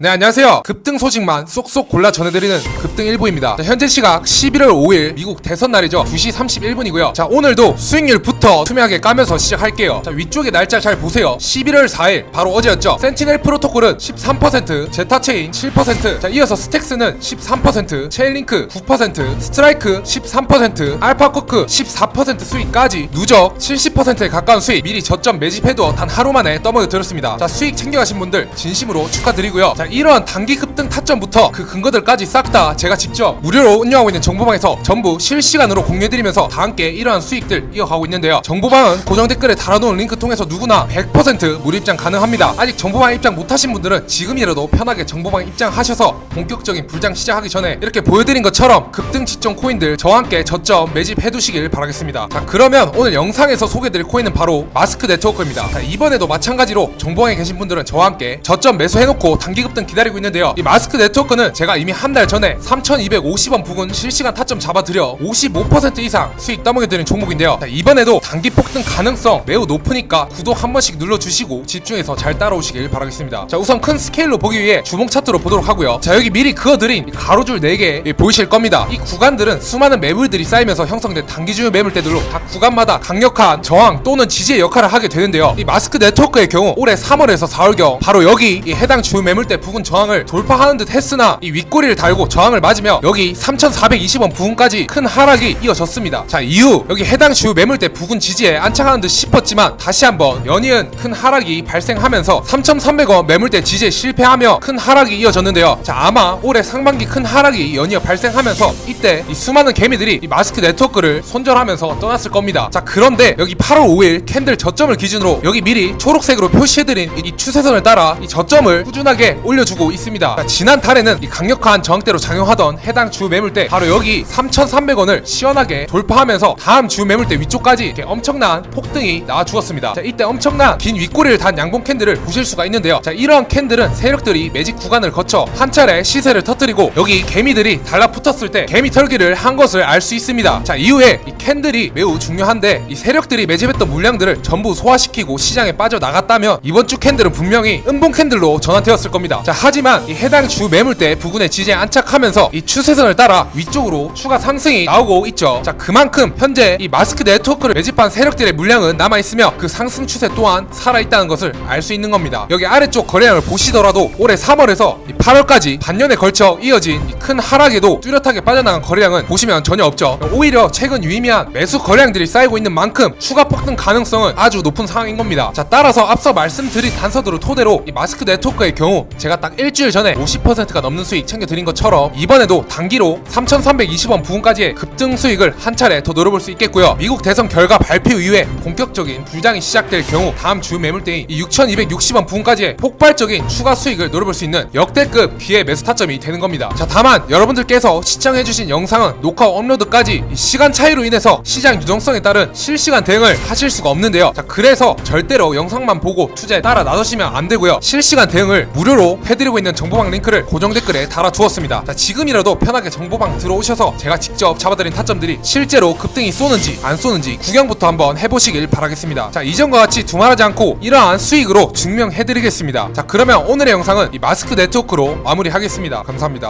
네 안녕하세요. 급등 소식만 쏙쏙 골라 전해드리는 급등 일부입니다. 자, 현재 시각 11월 5일 미국 대선 날이죠. 2시 31분이고요. 자 오늘도 수익률부터 투명하게 까면서 시작할게요. 자 위쪽에 날짜 잘 보세요. 11월 4일 바로 어제였죠. 센티넬 프로토콜은 13% 제타체인 7%자 이어서 스택스는 13% 체인링크 9% 스트라이크 13% 알파코크 14% 수익까지 누적 70%에 가까운 수익 미리 저점 매집해두어 단 하루 만에 떠먹여 들었습니다. 자 수익 챙겨가신 분들 진심으로 축하드리고요. 자 이러한 단기 급등 타점부터 그 근거들까지 싹 다 제가 직접 무료로 운영하고 있는 정보방에서 전부 실시간으로 공유해드리면서 다 함께 이러한 수익들 이어가고 있는데요. 정보방은 고정 댓글에 달아놓은 링크 통해서 누구나 100% 무료 입장 가능합니다. 아직 정보방 입장 못하신 분들은 지금이라도 편하게 정보방 입장하셔서 본격적인 불장 시작하기 전에 이렇게 보여드린 것처럼 급등 지점 코인들 저와 함께 저점 매집해두시길 바라겠습니다. 자 그러면 오늘 영상에서 소개드릴 코인은 바로 마스크 네트워크입니다. 자, 이번에도 마찬가지로 정보방에 계신 분들은 저와 함께 저점 매수해놓고 단기 급등 기다리고 있는데요. 이 마스크 네트워크는 제가 이미 한 달 전에 3250원 부근 실시간 타점 잡아드려 55% 이상 수익 따먹여드린 종목인데요. 자, 이번에도 단기 폭등 가능성 매우 높으니까 구독 한 번씩 눌러주시고 집중해서 잘 따라오시길 바라겠습니다. 자 우선 큰 스케일로 보기 위해 주봉 차트로 보도록 하고요. 자 여기 미리 그어드린 이 가로줄 4개 보이실 겁니다. 이 구간들은 수많은 매물들이 쌓이면서 형성된 단기 중요 매물대들로 각 구간마다 강력한 저항 또는 지지의 역할을 하게 되는데요. 이 마스크 네트워크의 경우 올해 3월에서 4월경 바로 여기 이 해당 주요 매물대 부근 저항을 돌파하는 듯 했으나 이 윗꼬리를 달고 저항을 맞으며 여기 3,420원 부근까지 큰 하락이 이어졌습니다. 자 이후 여기 해당 주요 매물대 부근 지지에 안착하는 듯 싶었지만 다시 한번 연이은 큰 하락이 발생하면서 3,300원 매물대 지지에 실패하며 큰 하락이 이어졌는데요. 자 아마 올해 상반기 큰 하락이 연이어 발생하면서 이때 이 수많은 개미들이 이 마스크 네트워크를 손절하면서 떠났을 겁니다. 자 그런데 여기 8월 5일 캔들 저점을 기준으로 여기 미리 초록색으로 표시해드린 이 추세선을 따라 이 저점을 꾸준하게 올려 주고 있습니다. 자, 지난 달에는 이 강력한 저항대로 작용하던 해당 주 매물대 바로 여기 3,300원을 시원하게 돌파하면서 다음 주 매물대 위쪽까지 이렇게 엄청난 폭등이 나와 주었습니다. 자 이때 엄청난 긴 윗꼬리를 단 양봉 캔들을 보실 수가 있는데요. 자 이러한 캔들은 세력들이 매직 구간을 거쳐 한 차례 시세를 터뜨리고 여기 개미들이 달라붙었을 때 개미 털기를 한 것을 알 수 있습니다. 자 이후에 이 캔들이 매우 중요한데 이 세력들이 매집했던 물량들을 전부 소화시키고 시장에 빠져나갔다면 이번 주 캔들은 분명히 음봉 캔들로 전환되었을 겁니다 자 하지만 이 해당 주 매물대 부근의 지지에 안착하면서 이 추세선을 따라 위쪽으로 추가 상승이 나오고 있죠. 자 그만큼 현재 이 마스크 네트워크를 매집한 세력들의 물량은 남아있으며 그 상승 추세 또한 살아있다는 것을 알 수 있는 겁니다. 여기 아래쪽 거래량을 보시더라도 올해 3월에서 8월까지 반년에 걸쳐 이어진 이큰 하락에도 뚜렷하게 빠져나간 거래량은 보시면 전혀 없죠. 오히려 최근 유의미한 매수 거래량들이 쌓이고 있는 만큼 추가 폭등 가능성은 아주 높은 상황인 겁니다. 자 따라서 앞서 말씀드린 단서들을 토대로 이 마스크 네트워크의 경우 제가 딱 일주일 전에 50%가 넘는 수익 챙겨드린 것처럼 이번에도 단기로 3,320원 부근까지의 급등 수익을 한 차례 더 노려볼 수 있겠고요. 미국 대선 결과 발표 이후에 본격적인 불장이 시작될 경우 다음 주 매물대인 이 6,260원 부근까지의 폭발적인 추가 수익을 노려볼 수 있는 역대급 기회 매수 타점이 되는 겁니다. 자 다만 여러분들께서 시청해주신 영상은 녹화 업로드까지 이 시간 차이로 인해서 시장 유동성에 따른 실시간 대응을 하실 수가 없는데요. 자 그래서 절대로 영상만 보고 투자에 따라 나서시면 안 되고요. 실시간 대응을 무료로 해드리고 있는 정보방 링크를 고정 댓글에 달아두었습니다. 자 지금이라도 편하게 정보방 들어오셔서 제가 직접 잡아드린 타점들이 실제로 급등이 쏘는지 안 쏘는지 구경부터 한번 해보시길 바라겠습니다. 자 이전과 같이 두말하지 않고 이러한 수익으로 증명해드리겠습니다. 자 그러면 오늘의 영상은 이 마스크 네트워크로 마무리하겠습니다. 감사합니다